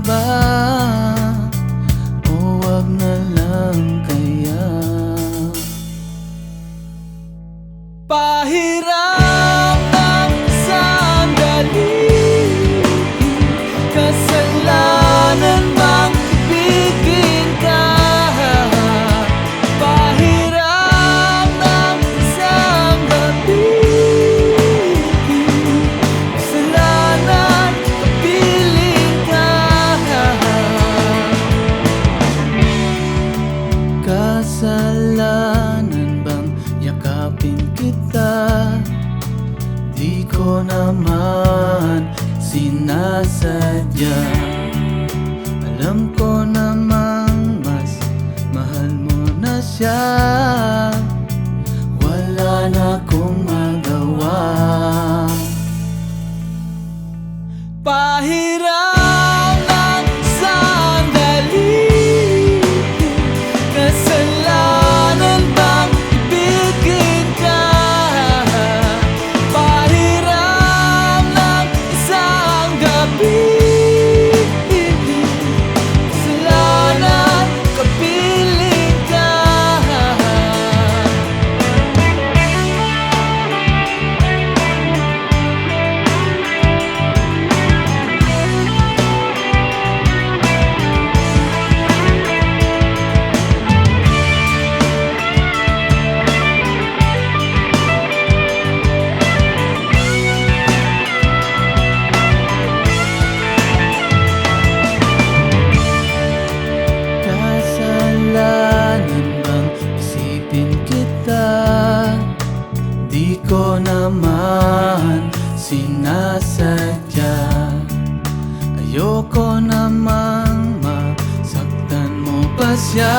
iba. O wag na lang kaya. Pahiram kita? Di ko naman sinasadya. Alam ko namang mas mahal mo na siya. Wala na akong magawa. Pahiram sinasadya. Ayoko namang masaktan mo pa siya